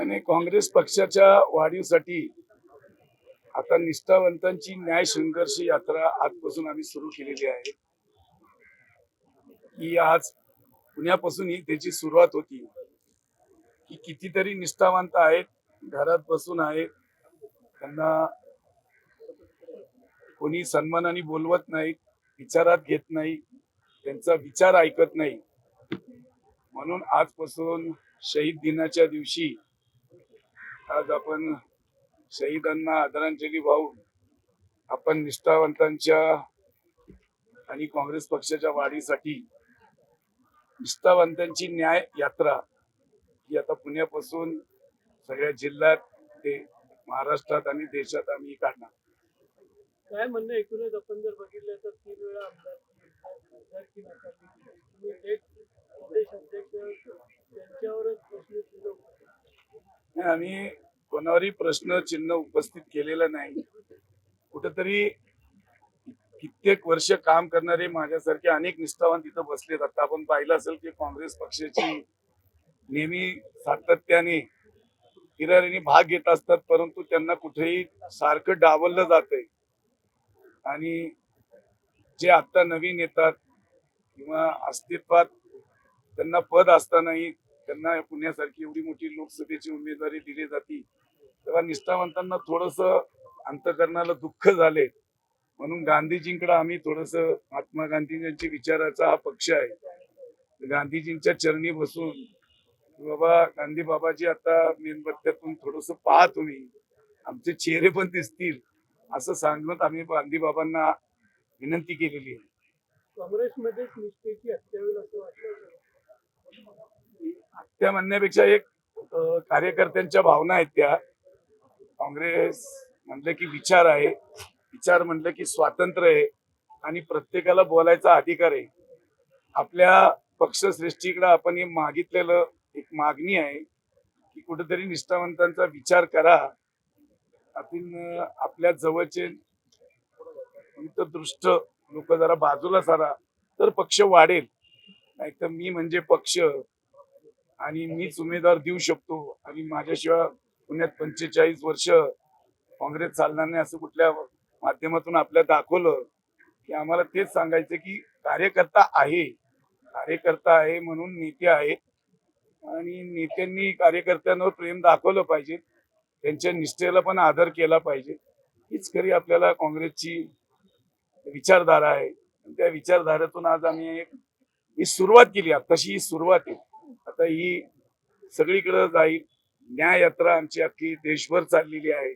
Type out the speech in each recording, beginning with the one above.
त्याने काँग्रेस पक्षाच्या वाढीसाठी आता निष्ठावंतांची न्याय संघर्ष यात्रा आजपासून आम्ही सुरू केलेली आहे. ही आज पुण्यापासून ही त्याची सुरुवात होती. की कितीतरी निष्ठावंत आहेत घरात बसून आहेत. त्यांना कोणी सन्मानाने बोलवत नाही विचारात घेत नाही त्यांचा विचार ऐकत नाही. म्हणून आजपासून शहीद दिनाच्या दिवशी आज आपण शहीदांना आदरांजली वाहून आपण निष्ठावंतांच्या आणि काँग्रेस पक्षाच्या वाढीसाठी निष्ठावंतांची न्याय यात्रा ही आता पुण्यापासून सगळ्या जिल्ह्यात ते महाराष्ट्रात आणि देशात आम्ही काढणार. काय म्हणणं एकूणच आपण जर बघितलं तर तीन वेळा आमदार त्यांच्यावरच आम्ही कोणावरही प्रश्न चिन्ह उपस्थित केलेलं नाही. कुठंतरी कित्येक वर्ष काम करणारे माझ्यासारखे अनेक निष्ठावान तिथं बसलेत. आता आपण पाहिलं असेल की काँग्रेस पक्षाची नेहमी सातत्याने हिरारीने भाग घेत असतात परंतु त्यांना कुठेही सारखं डावललं जातंय. आणि जे आता नवीन येतात किंवा अस्तित्वात त्यांना पद असतानाही त्यांना पुण्यासारखी एवढी मोठी लोकसभेची उमेदवारी दिली जाते तेव्हा निष्ठावंतांना थोडस अंतकरणाला दुःख झाले. म्हणून गांधीजींकडे आम्ही थोडस महात्मा गांधीजींच्या विचाराचा हा पक्ष आहे. गांधीजींच्या चरणी बसून बाबा गांधी बाबाजी आता मेणबत्त्यातून थोडस पाहा तुम्ही. आमचे चेहरे पण दिसतील. असं सांगत आम्ही गांधी बाबांना विनंती केलेली आहे. काँग्रेसमध्येच निष्ठेची असं वाटलं त्या म्हणण्यापेक्षा एक कार्यकर्त्यांच्या भावना आहेत त्या. काँग्रेस म्हटलं की विचार आहे. विचार म्हटलं की स्वातंत्र्य आहे. आणि प्रत्येकाला बोलायचा अधिकार आहे. आपल्या पक्षश्रेष्ठीकडे आपण हे मागितलेलं एक मागणी आहे की कुठेतरी निष्ठावंतांचा विचार करा. आपण आपल्या जवळचे दृष्ट लोक जरा बाजूला सारा तर पक्ष वाढेल. नाही तर मी म्हणजे पक्ष. आणि मीच उमेदवार देऊ शकतो. आणि माझ्याशिवाय पुण्यात पंचेचाळीस वर्ष काँग्रेस चालणार नाही असं कुठल्या माध्यमातून आपल्या दाखवलं की आम्हाला तेच सांगायचं की कार्यकर्ता आहे. कार्यकर्ता आहे म्हणून नेते आहेत. आणि नेत्यांनी कार्यकर्त्यांवर प्रेम दाखवलं पाहिजे. त्यांच्या निष्ठेला पण आदर केला पाहिजे. हीच खरी आपल्याला काँग्रेसची विचारधारा आहे. त्या विचारधारेतून आज आम्ही एक ही सुरुवात केली. आताशी ही सुरुवात आहे. आता ही सगळीकडे जाईल. न्याय यात्रा आमची अख्खी देशभर चाललेली आहे.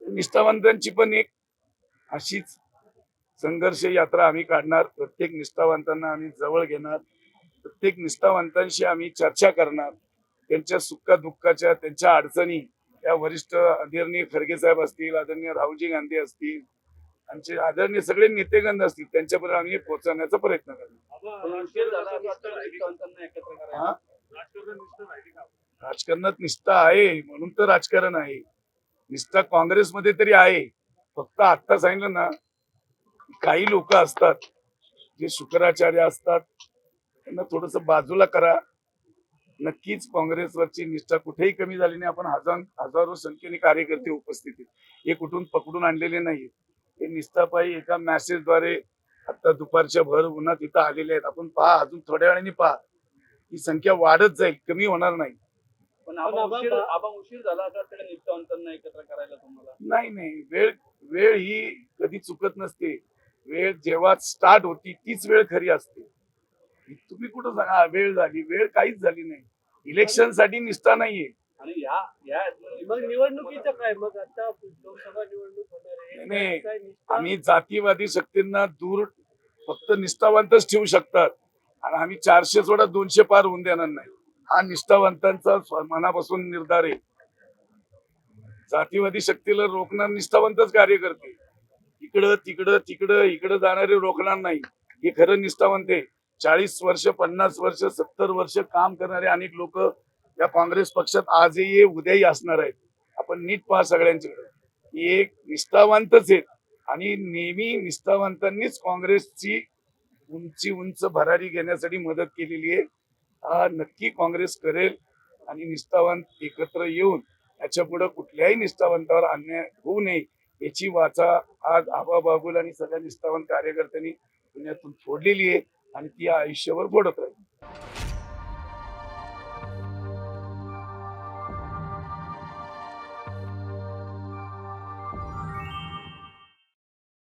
निष्ठावंतांची पण एक अशीच संघर्ष यात्रा आम्ही काढणार. प्रत्येक निष्ठावंतांना आम्ही जवळ घेणार. प्रत्येक निष्ठावंतांशी आम्ही चर्चा करणार. त्यांच्या सुखा दुःखाच्या त्यांच्या अडचणी. या वरिष्ठ आदरणीय खरगे साहेब असतील आदरणीय राहुलजी गांधी असतील आमचे आदरणीय सगळे नेतेगण असतील त्यांच्यापर्यंत आम्ही पोहोचवण्याचा प्रयत्न करणार. राजकारणात निष्ठा आहे म्हणून तर राजकारण आहे. निष्ठा काँग्रेसमध्ये तरी आहे. फक्त आता सांगितलं ना काही लोक असतात जे शुक्राचार्य असतात त्यांना थोडस बाजूला करा. नक्कीच काँग्रेसवरची निष्ठा कुठेही कमी झाली नाही. आपण हजार हजारो संख्येने कार्यकर्ते उपस्थित हे कुठून पकडून आणलेले नाही हे निष्ठापायी एका मेसेजद्वारे आता दुपारच्या भर उन्हात इथं आलेले आहेत. आपण पहा अजून थोड्या वेळाने पहा. ही संख्या वाढत जाईल कमी होणार नाही. पण उशीर झाला एकत्र करायला तुम्हाला? नाही नाही. वेळ वेळ ही कधी चुकत नसते. वेळ जेव्हा स्टार्ट होती तीच वेळ खरी असते. तुम्ही कुठं सांगा वेळ झाली. वेळ काहीच झाली नाही. इलेक्शनसाठी निष्ठा नाहीये. आणि या या मग निवडणुकीचं काय? मग आता लोकसभा निवडणूक होणार आहे. नाही, काय निष्ठा? आम्ही जातीवादी शक्तींना दूर फक्त निष्ठावंतच ठेवू शकतात. आणि आम्ही चारशे सोडा दोनशे पार होऊन देणार नाही. हा निष्ठावंतांचा मनापासून निर्धार आहे. जातीवादी शक्तीला रोखणार निष्ठावंतच कार्य करते. इकडं तिकडं तिकडं इकडं जाणारे रोखणार नाही. हे खरं निष्ठावंत आहे. चाळीस वर्ष पन्नास वर्ष सत्तर वर्ष काम करणारे अनेक लोक या काँग्रेस पक्षात आजही उद्याही असणार आहेत. आपण नीट पहा सगळ्यांच्याकडे. एक निष्ठावंतच आहेत. आणि नेहमी निष्ठावंतांनीच काँग्रेसची उंची उंच भरारी घेण्यासाठी मदत केलेली आहे. हा नक्की काँग्रेस करेल आणि निष्ठावंत एकत्र येऊन याच्यापुढे कुठल्याही निष्ठावंतावर अन्याय होऊ नये याची वाचा आज आबा बागुल आणि सगळ्या निष्ठावंत कार्यकर्त्यांनी पुण्यातून फोडलेली आहे आणि ती आयुष्यभर फोडत राहील.